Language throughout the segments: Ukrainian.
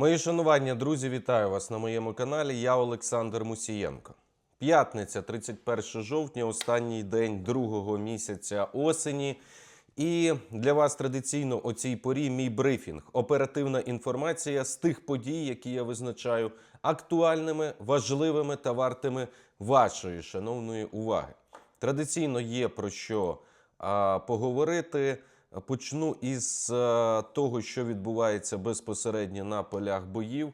Мої шанування, друзі, вітаю вас на моєму каналі. Я Олександр Мусієнко. П'ятниця, 31 жовтня, останній день другого місяця осені. І для вас традиційно о цій порі мій брифінг. Оперативна інформація з тих подій, які я визначаю актуальними, важливими та вартими вашої шановної уваги. Традиційно є про що а, поговорити. Почну із е, того, що відбувається безпосередньо на полях боїв,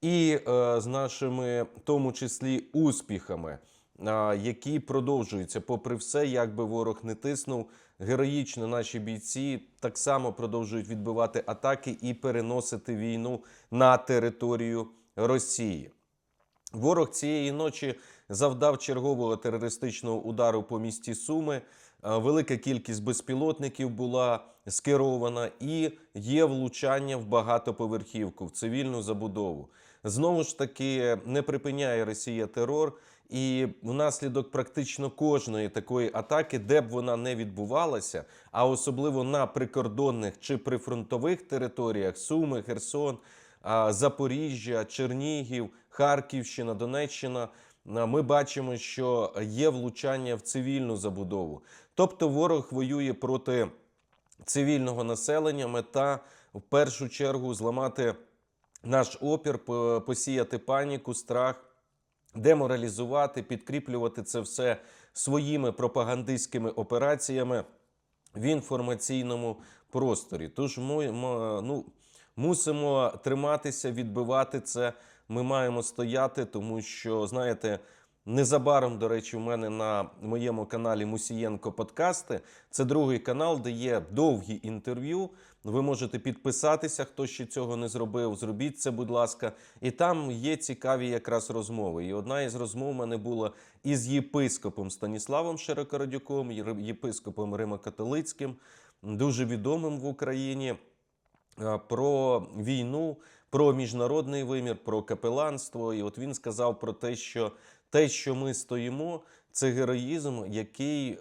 і е, з нашими, в тому числі, успіхами, е, які продовжуються, попри все, як би ворог не тиснув, героїчно наші бійці так само продовжують відбивати атаки і переносити війну на територію Росії. Ворог цієї ночі завдав чергового терористичного удару по місті Суми. Е, Велика кількість безпілотників була скерована, і є влучання в багатоповерхівку, в цивільну забудову. Знову ж таки, не припиняє Росія терор, і внаслідок практично кожної такої атаки, де б вона не відбувалася, а особливо на прикордонних чи прифронтових територіях Суми, Херсон, Запоріжжя, Чернігів, Харківщина, Донеччина. А, Ми бачимо, що є влучання в цивільну забудову. Тобто ворог воює проти цивільного населення. Мета в першу чергу зламати наш опір, посіяти паніку, страх, деморалізувати, підкріплювати це все своїми пропагандистськими операціями в інформаційному просторі. Тож ми ну, мусимо триматися, відбивати це. Ми маємо стояти, тому що, знаєте, незабаром, до речі, у мене на моєму каналі Мусієнко Подкасти. Це другий канал, де є довгі інтерв'ю. Ви можете підписатися, хто ще цього не зробив. Зробіть це, будь ласка. І там є цікаві якраз розмови. І одна із розмов у мене була із єпископом Станіславом Широкородюком, єпископом Римокатолицьким, дуже відомим в Україні про війну, про міжнародний вимір, про капеланство. І от він сказав про те, що те, що ми стоїмо, це героїзм, який е,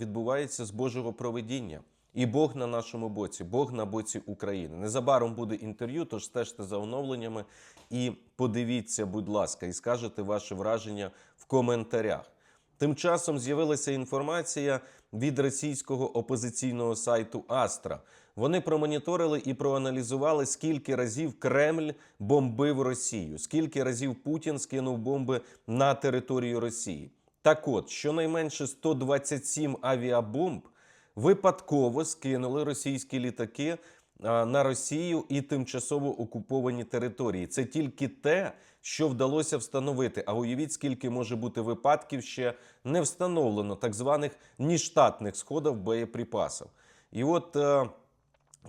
відбувається з Божого проведіння. І Бог на нашому боці, Бог на боці України. Незабаром буде інтерв'ю, тож стежте за оновленнями і подивіться, будь ласка, і скажете ваше враження в коментарях. Тим часом з'явилася інформація від російського опозиційного сайту Астра. Вони промоніторили і проаналізували, скільки разів Кремль бомбив Росію, скільки разів Путін скинув бомби на територію Росії. Так от, щонайменше 127 авіабомб випадково скинули російські літаки на Росію і тимчасово окуповані території. Це тільки те, що вдалося встановити. А уявіть, скільки може бути випадків ще не встановлено так званих ніштатних сходів боєприпасів. І от.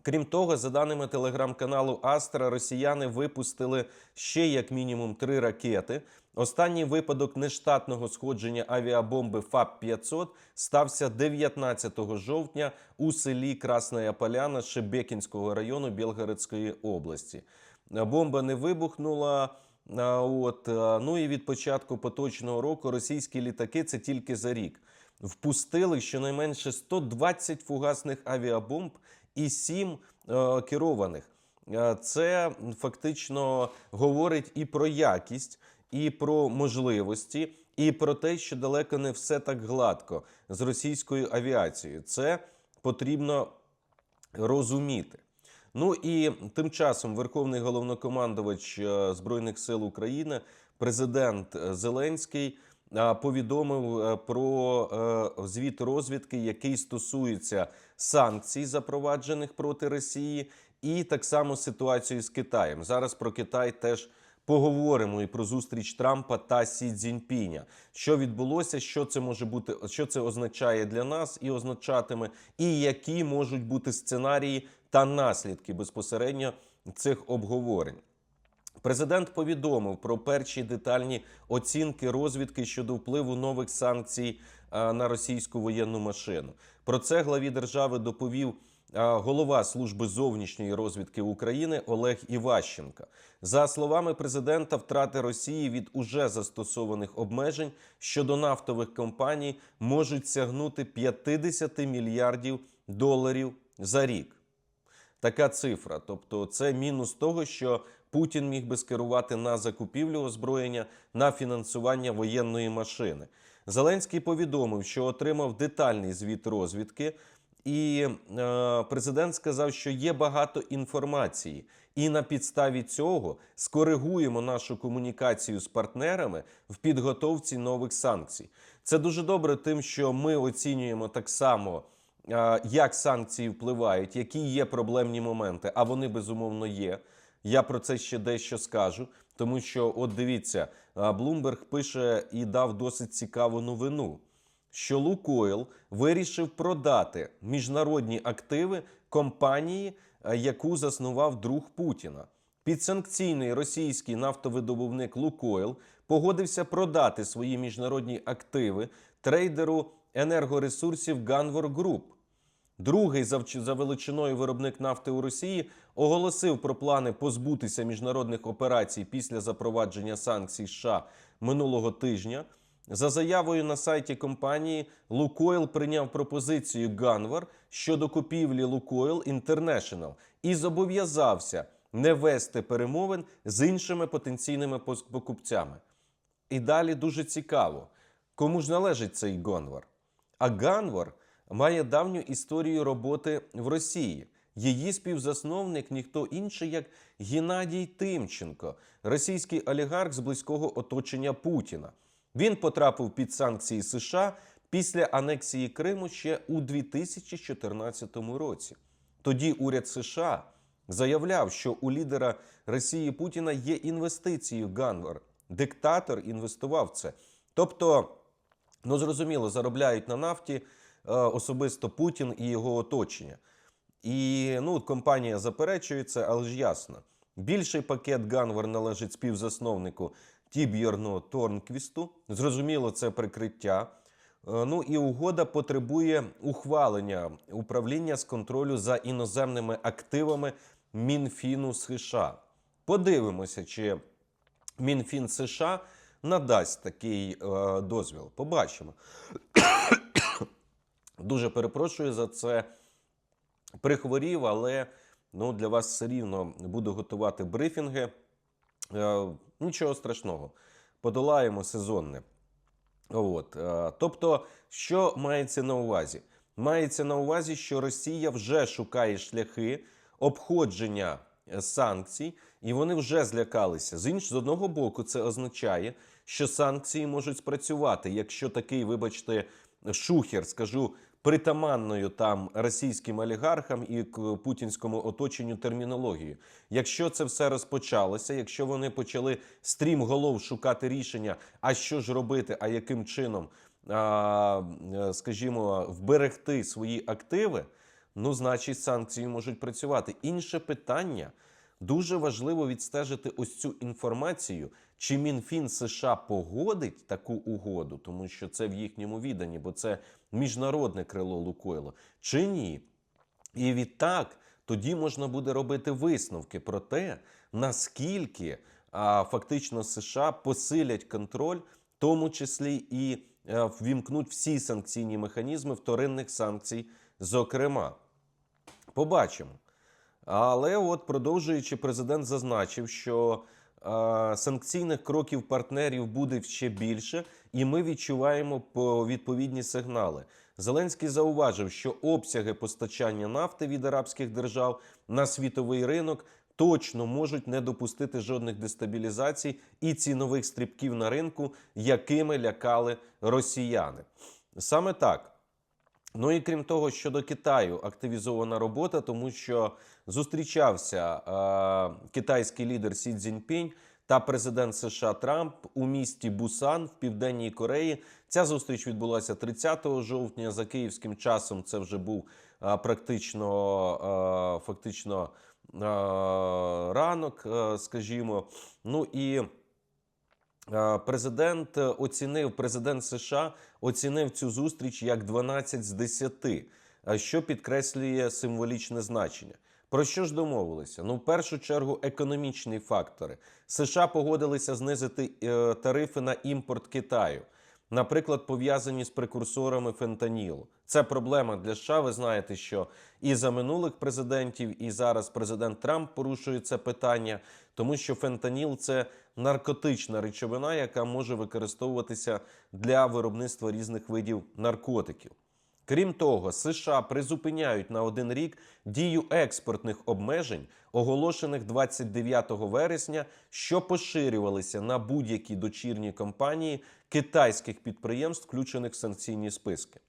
Крім того, за даними телеграм-каналу Астра, росіяни випустили ще як мінімум три ракети. Останній випадок нештатного сходження авіабомби ФАП-500 стався 19 жовтня у селі Красна Поляна Шебекінського району Білгородської області. Бомба не вибухнула. От, ну і від початку поточного року російські літаки це тільки за рік впустили щонайменше 120 фугасних авіабомб і 7 е, керованих. Е, Це фактично говорить і про якість, і про можливості, і про те, що далеко не все так гладко з російською авіацією. Це потрібно розуміти. Ну і тим часом Верховний головнокомандувач е, Збройних сил України, президент Зеленський, повідомив про звіт розвідки, який стосується санкцій, запроваджених проти Росії, і так само ситуацію з Китаєм. Зараз про Китай теж поговоримо і про зустріч Трампа та Сі Цзіньпіня. Що відбулося, що це може бути, що це означає для нас і означатиме, і які можуть бути сценарії та наслідки безпосередньо цих обговорень. Президент повідомив про перші детальні оцінки розвідки щодо впливу нових санкцій на російську воєнну машину. Про це главі держави доповів голова служби зовнішньої розвідки України Олег Іващенка. За словами президента, втрати Росії від уже застосованих обмежень щодо нафтових компаній можуть сягнути 50 мільярдів доларів за рік. така цифра. Тобто, це мінус того, що Путін міг би скерувати на закупівлю озброєння на фінансування воєнної машини. Зеленський повідомив, що отримав детальний звіт розвідки, і е, президент сказав, що є багато інформації, і на підставі цього скоригуємо нашу комунікацію з партнерами в підготовці нових санкцій. Це дуже добре, тим, що ми оцінюємо так само, е, як санкції впливають, які є проблемні моменти, а вони безумовно є. Я про це ще дещо скажу, тому що, от дивіться, Блумберг пише і дав досить цікаву новину, що Лукойл вирішив продати міжнародні активи компанії, е, яку заснував друг Путіна. Підсанкційний російський нафтовидобувник Лукойл погодився продати свої міжнародні активи трейдеру енергоресурсів Ганвор Груп. Другий за величиною виробник нафти у Росії оголосив про плани позбутися міжнародних операцій після запровадження санкцій США минулого тижня. За заявою на сайті компанії, Лукойл прийняв пропозицію Ганвар щодо купівлі Лукойл Інтернешнл і зобов'язався не вести перемовин з іншими потенційними покупцями. І далі дуже цікаво, кому ж належить цей Гонвар? А Ганвар має давню історію роботи в Росії. Її співзасновник ніхто інший, як Геннадій Тимченко, російський олігарх з близького оточення Путіна. Він потрапив під санкції США після анексії Криму ще у 2014 році. Тоді уряд США заявляв, що у лідера Росії Путіна є інвестиції в Ганвар. Диктатор інвестував це. Тобто, ну зрозуміло, заробляють на нафті особисто Путін і його оточення. І ну, компанія заперечує це, але ж ясно. Більший пакет Ганвар належить співзасновнику Тіб'єрну Торнквісту. Зрозуміло, це прикриття. Е, Ну і угода потребує ухвалення управління з контролю за іноземними активами Мінфіну США. Подивимося, чи Мінфін США надасть такий е, дозвіл. Побачимо. Дуже перепрошую за це. Прихворів, але ну, для вас все рівно буду готувати брифінги. Е, нічого страшного. Подолаємо сезонне. От. е, Тобто, що мається на увазі? Мається на увазі, що Росія вже шукає шляхи обходження е, санкцій, і вони вже злякалися. З інш, з одного боку, це означає, що санкції можуть спрацювати, якщо такий, вибачте, шухер, скажу, притаманною там російським олігархам і путінському оточенню термінологію. Якщо це все розпочалося, якщо вони почали стрім голов шукати рішення, а що ж робити, а яким чином, а, е, скажімо, вберегти свої активи, ну, значить, санкції можуть працювати. Інше питання. Дуже важливо відстежити ось цю інформацію, чи Мінфін США погодить таку угоду, тому що це в їхньому відданні, бо це міжнародне крило Лукойла, чи ні. І відтак тоді можна буде робити висновки про те, наскільки а, фактично США посилять контроль, в тому числі і е, ввімкнуть всі санкційні механізми вторинних санкцій, зокрема. Побачимо. Але от продовжуючи, президент зазначив, що санкційних кроків партнерів буде ще більше, і ми відчуваємо відповідні сигнали. Зеленський зауважив, що обсяги постачання нафти від арабських держав на світовий ринок точно можуть не допустити жодних дестабілізацій і цінових стрибків на ринку, якими лякали росіяни. Саме так. Ну і крім того, щодо Китаю активізована робота, тому що зустрічався е, китайський лідер Сі Цзіньпінь та президент США Трамп у місті Бусан в південній Кореї. Ця зустріч відбулася 30 жовтня. За київським часом це вже був е, практично е, фактично е, ранок, е, скажімо. Ну і Е, Президент оцінив президент США оцінив цю зустріч як 12 з 10, е, що підкреслює символічне значення. Про що ж домовилися? Ну, в першу чергу, економічні фактори. США погодилися знизити е, тарифи на імпорт Китаю. наприклад, пов'язані з прекурсорами фентанілу. Це проблема для США. Ви знаєте, що і за минулих президентів, і зараз президент Трамп порушує це питання, тому що фентаніл це наркотична речовина, яка може використовуватися для виробництва різних видів наркотиків. Крім того, США призупиняють на один рік дію експортних обмежень, оголошених 29 вересня, що поширювалися на будь-які дочірні компанії китайських підприємств, включених в санкційні списки.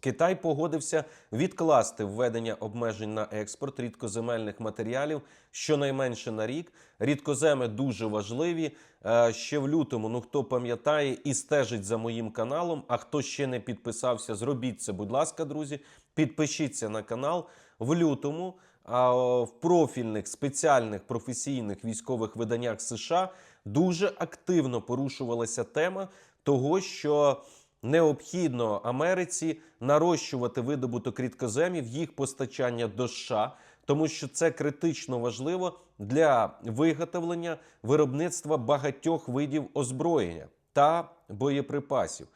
Китай погодився відкласти введення обмежень на експорт рідкоземельних матеріалів щонайменше на рік. Рідкоземи дуже важливі. Е, Ще в лютому, ну хто пам'ятає і стежить за моїм каналом. А хто ще не підписався, зробіть це, будь ласка, друзі. Підпишіться на канал в лютому. В профільних спеціальних професійних військових виданнях США дуже активно порушувалася тема того, що необхідно Америці нарощувати видобуток рідкоземів, їх постачання до США, тому що це критично важливо для виготовлення виробництва багатьох видів озброєння та боєприпасів.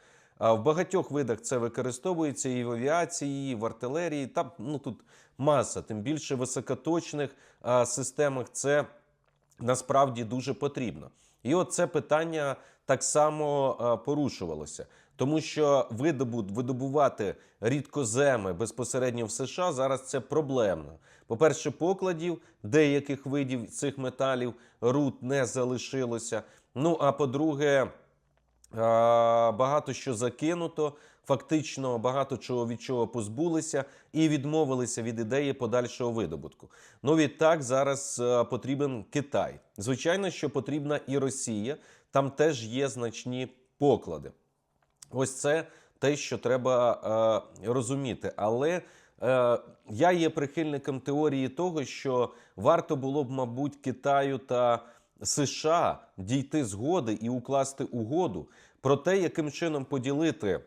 В багатьох видах це використовується і в авіації, і в артилерії. Та ну тут маса, тим більше високоточних а, системах це насправді дуже потрібно. І от це питання так само а, порушувалося, тому що видобут, видобувати рідкоземи безпосередньо в США зараз це проблемно. По-перше, покладів деяких видів цих металів руд не залишилося. Ну а по-друге, багато що закинуто. Фактично багато чого від чого позбулися і відмовилися від ідеї подальшого видобутку. Ну відтак зараз е, потрібен Китай. Звичайно, що потрібна і Росія. Там теж є значні поклади. Ось це те, що треба е, розуміти. Але е, я є прихильником теорії того, що варто було б, мабуть, Китаю та США дійти згоди і укласти угоду про те, яким чином поділити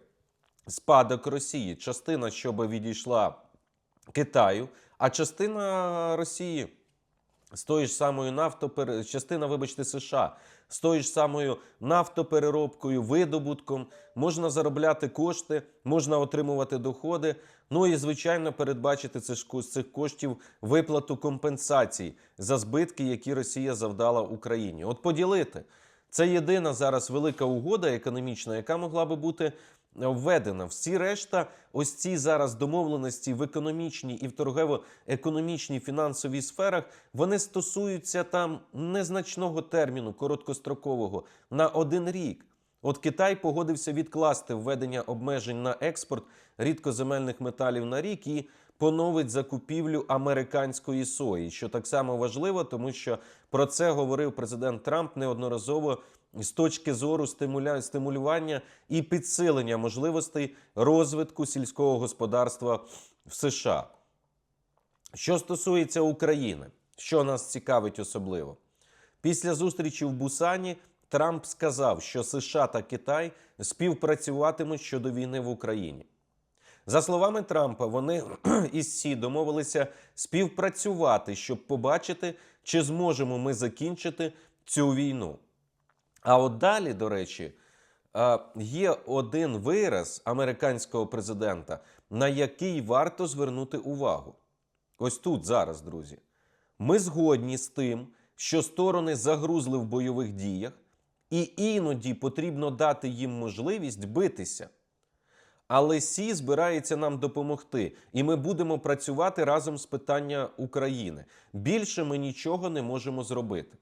спадок Росії. Частина, щоб відійшла Китаю, а частина Росії з тою ж самою нафтопер... частина, вибачте, США з тою ж самою нафтопереробкою, видобутком, можна заробляти кошти, можна отримувати доходи. Ну і звичайно, передбачити це з цих коштів виплату компенсацій за збитки, які Росія завдала Україні. От поділити це єдина зараз велика угода економічна, яка могла би бути введена. Всі решта, ось ці зараз домовленості в економічній і в торгово-економічній фінансовій сферах, вони стосуються там незначного терміну, короткострокового, на один рік. От Китай погодився відкласти введення обмежень на експорт рідкоземельних металів на рік і поновить закупівлю американської сої, що так само важливо, тому що про це говорив президент Трамп неодноразово з точки зору стимулювання і підсилення можливостей розвитку сільського господарства в США. Що стосується України, що нас цікавить особливо, після зустрічі в Бусані Трамп сказав, що США та Китай співпрацюватимуть щодо війни в Україні. За словами Трампа, вони із Сі домовилися співпрацювати, щоб побачити, чи зможемо ми закінчити цю війну. А от далі, до речі, е, є один вираз американського президента, на який варто звернути увагу. Ось тут зараз, друзі. Ми згодні з тим, що сторони загрузли в бойових діях, і іноді потрібно дати їм можливість битися. Але Сі збирається нам допомогти, і ми будемо працювати разом з питання України. Більше ми нічого не можемо зробити.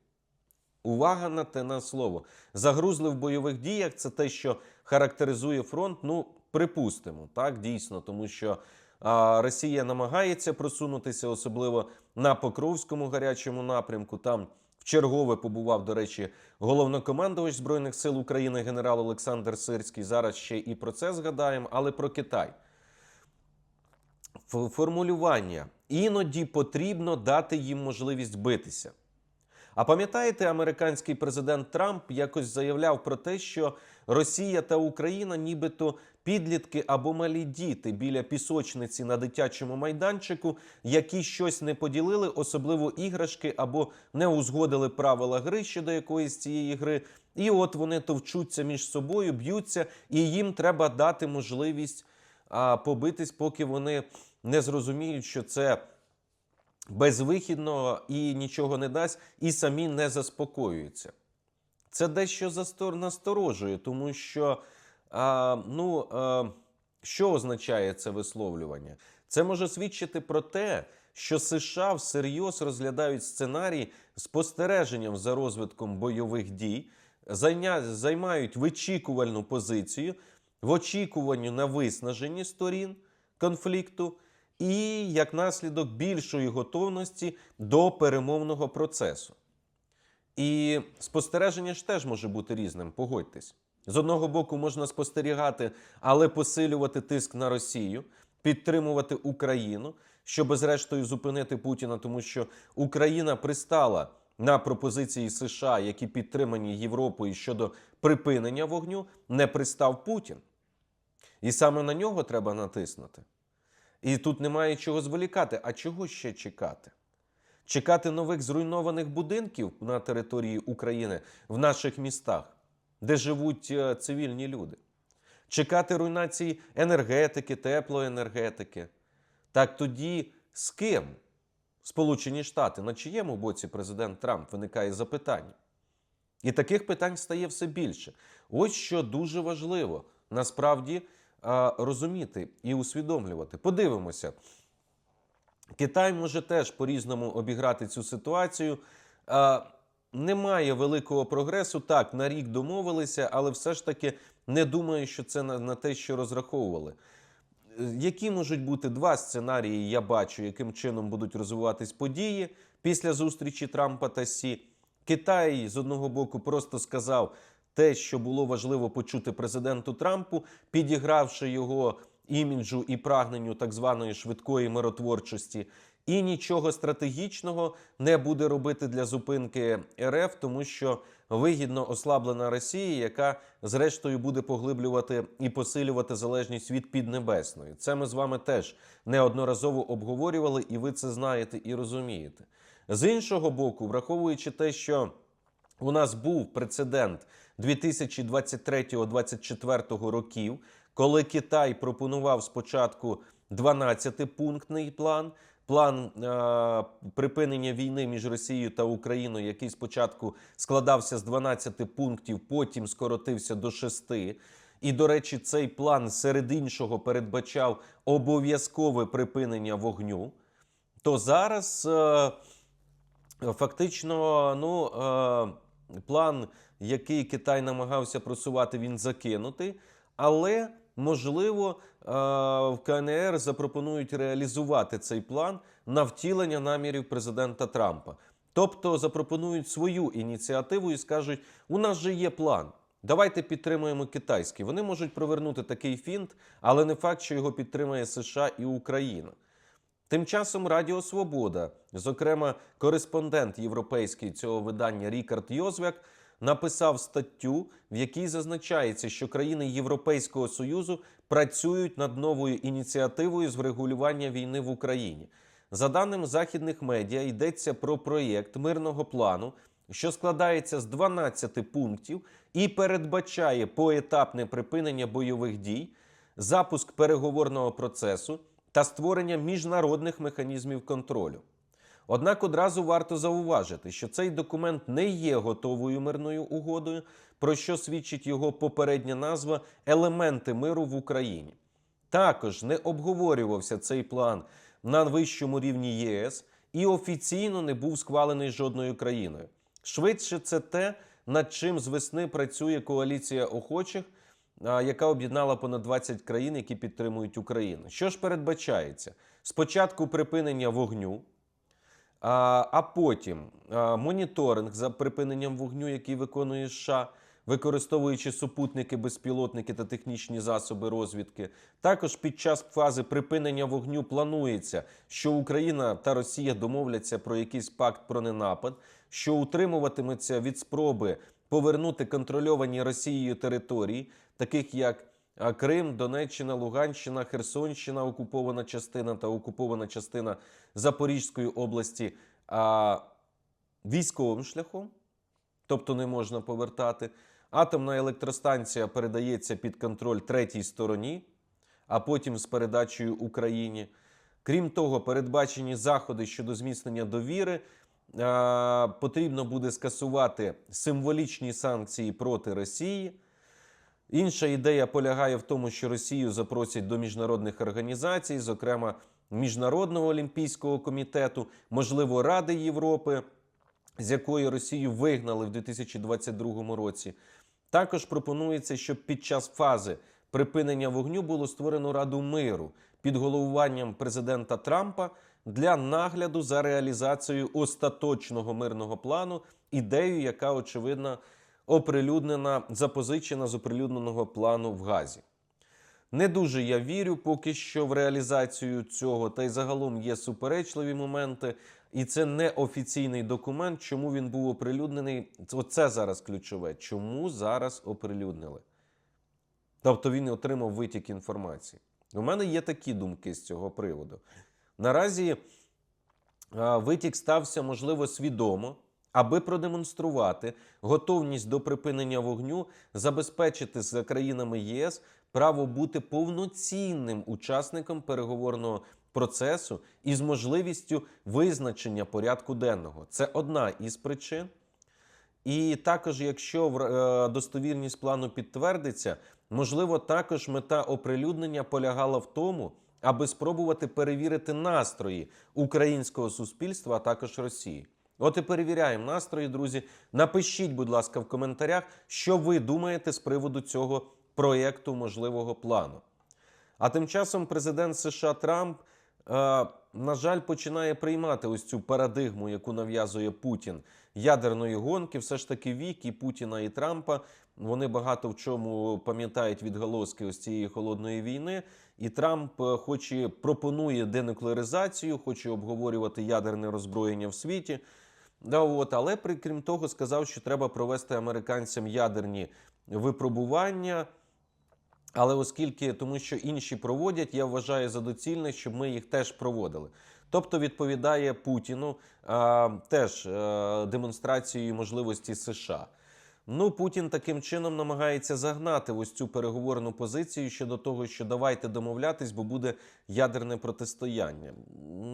Увага на те на слово. Загрузли в бойових діях це те, що характеризує фронт. Ну, припустимо, так дійсно, тому що а, Росія намагається просунутися, особливо на Покровському гарячому напрямку. Там в чергове побував, до речі, головнокомандувач Збройних сил України генерал Олександр Сирський. Зараз ще і про це згадаємо, але про Китай. Формулювання іноді потрібно дати їм можливість битися. А пам'ятаєте, американський президент Трамп якось заявляв про те, що Росія та Україна, нібито підлітки або малі діти біля пісочниці на дитячому майданчику, які щось не поділили, особливо іграшки, або не узгодили правила гри щодо якоїсь цієї гри. І от вони товчуться між собою, б'ються, і їм треба дати можливість а, побитись, поки вони не зрозуміють, що це безвихідно і нічого не дасть, і самі не заспокоюються. Це дещо насторожує, тому що а, ну, а, що означає це висловлювання? Це може свідчити про те, що США всерйоз розглядають сценарій спостереженням за розвитком бойових дій, займають вичікувальну позицію в очікуванні на виснажені сторін конфлікту і як наслідок більшої готовності до перемовного процесу. І спостереження ж теж може бути різним, погодьтесь. З одного боку, можна спостерігати, але посилювати тиск на Росію, підтримувати Україну, щоб зрештою зупинити Путіна, тому що Україна пристала на пропозиції США, які підтримані Європою щодо припинення вогню, не пристав Путін. І саме на нього треба натиснути. І тут немає чого зволікати. А чого ще чекати? Чекати нових зруйнованих будинків на території України в наших містах, де живуть е, цивільні люди. Чекати руйнації енергетики, теплоенергетики. Так тоді з ким Сполучені Штати, на чиєму боці президент Трамп виникає запитання? І таких питань стає все більше. Ось що дуже важливо насправді розуміти і усвідомлювати. Подивимося. Китай може теж по-різному обіграти цю ситуацію. Немає великого прогресу. Так, на рік домовилися, але все ж таки не думаю, що це на, на те, що розраховували. Які можуть бути два сценарії, я бачу, яким чином будуть розвиватись події після зустрічі Трампа та Сі. Китай з одного боку просто сказав те, що було важливо почути президенту Трампу, підігравши його іміджу і прагненню так званої швидкої миротворчості, і нічого стратегічного не буде робити для зупинки РФ, тому що вигідно ослаблена Росія, яка зрештою буде поглиблювати і посилювати залежність від Піднебесної. Це ми з вами теж неодноразово обговорювали, і ви це знаєте і розумієте. З іншого боку, враховуючи те, що у нас був прецедент 2023-2024 років, коли Китай пропонував спочатку 12-пунктний план. План е, припинення війни між Росією та Україною, який спочатку складався з 12 пунктів, потім скоротився до 6. І, до речі, цей план серед іншого передбачав обов'язкове припинення вогню. То зараз е, фактично, ну, е, план, який Китай намагався просувати, він закинутий, але можливо е, в КНР запропонують реалізувати цей план на втілення намірів президента Трампа. Тобто запропонують свою ініціативу і скажуть: у нас же є план. Давайте підтримуємо китайський. Вони можуть провернути такий фінт, але не факт, що його підтримає США і Україна. Тим часом Радіо Свобода, зокрема, кореспондент європейський цього видання Рікард Йозвяк, написав статтю, в якій зазначається, що країни Європейського Союзу працюють над новою ініціативою з врегулювання війни в Україні. За даними західних медіа, йдеться про проєкт мирного плану, що складається з 12 пунктів і передбачає поетапне припинення бойових дій, запуск переговорного процесу та створення міжнародних механізмів контролю. Однак одразу варто зауважити, що цей документ не є готовою мирною угодою, про що свідчить його попередня назва Елементи миру в Україні. Також не обговорювався цей план на вищому рівні ЄС і офіційно не був схвалений жодною країною. Швидше це те, над чим з весни працює коаліція охочих, яка об'єднала понад 20 країн, які підтримують Україну. Що ж передбачається? Спочатку припинення вогню, а, потім моніторинг за припиненням вогню, який виконує США, використовуючи супутники, безпілотники та технічні засоби розвідки. Також під час фази припинення вогню планується, що Україна та Росія домовляться про якийсь пакт про ненапад, що утримуватиметься від спроби повернути контрольовані Росією території, таких як Крим, Донеччина, Луганщина, Херсонщина, окупована частина та окупована частина Запорізької області військовим шляхом, тобто не можна повертати. Атомна електростанція передається під контроль третій стороні, а потім з передачею Україні. Крім того, передбачені заходи щодо зміцнення довіри. Потрібно буде скасувати символічні санкції проти Росії. Інша ідея полягає в тому, що Росію запросять до міжнародних організацій, зокрема Міжнародного олімпійського комітету, можливо, Ради Європи, з якої Росію вигнали в 2022 році. Також пропонується, щоб під час фази припинення вогню було створено Раду миру під головуванням президента Трампа для нагляду за реалізацією остаточного мирного плану, ідею, яка очевидно оприлюднена, запозичена з оприлюдненого плану в Газі. Не дуже я вірю поки що в реалізацію цього, та й загалом є суперечливі моменти, і це не офіційний документ. Чому він був оприлюднений? Оце зараз ключове. Чому зараз оприлюднили? Тобто він отримав витік інформації. У мене є такі думки з цього приводу. Наразі витік стався, можливо, свідомо, аби продемонструвати готовність до припинення вогню, забезпечити за країнами ЄС право бути повноцінним учасником переговорного процесу із можливістю визначення порядку денного. Це одна із причин. І також, якщо е, достовірність плану підтвердиться, можливо, також мета оприлюднення полягала в тому, аби спробувати перевірити настрої українського суспільства, а також Росії. От і перевіряємо настрої, друзі. Напишіть, будь ласка, в коментарях, що ви думаєте з приводу цього проєкту можливого плану. А тим часом президент США Трамп, е, на жаль, починає приймати ось цю парадигму, яку нав'язує Путін ядерної гонки. Все ж таки вік і Путіна і Трампа. Вони багато в чому пам'ятають відголоски ось цієї холодної війни. І Трамп, е, хоч і пропонує денуклеаризацію, хоче обговорювати ядерне роззброєння в світі. Да, от, але при- крім того, сказав, що треба провести американцям ядерні випробування. Але оскільки тому, що інші проводять, я вважаю за доцільне, щоб ми їх теж проводили. Тобто відповідає Путіну а, теж а, демонстрацією можливості США. Ну, Путін таким чином намагається загнати ось цю переговорну позицію щодо того, що давайте домовлятись, бо буде ядерне протистояння.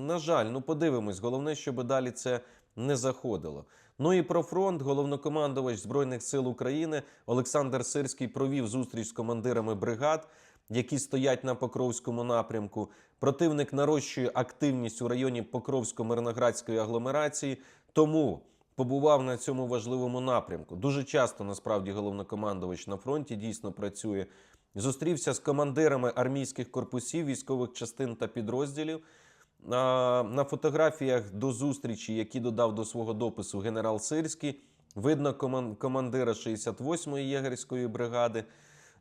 На жаль, ну подивимось. Головне, щоб далі це не заходило. Ну і про фронт головнокомандувач Збройних сил України Олександр Сирський провів зустріч з командирами бригад, які стоять на Покровському напрямку. Противник нарощує активність у районі Покровсько-Мирноградської агломерації. Тому побував на цьому важливому напрямку. Дуже часто насправді головнокомандувач на фронті дійсно працює. Зустрівся з командирами армійських корпусів, військових частин та підрозділів. На, фотографіях до зустрічі, які додав до свого допису генерал Сирський, видно коман- командира 68-ї єгерської бригади,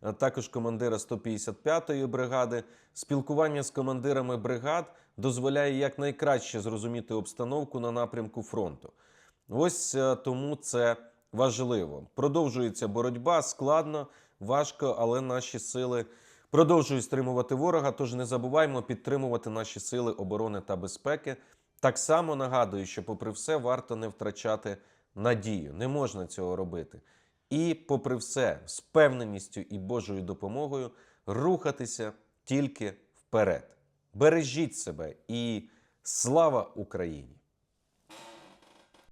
а також командира 155-ї бригади. Спілкування з командирами бригад дозволяє якнайкраще зрозуміти обстановку на напрямку фронту. Ось е, тому це важливо. Продовжується боротьба складно, важко, але наші сили продовжують стримувати ворога. Тож не забуваймо підтримувати наші сили оборони та безпеки. Так само нагадую, що, попри все, варто не втрачати надію. Не можна цього робити. І, попри все, з певненістю і Божою допомогою рухатися тільки вперед. Бережіть себе і слава Україні!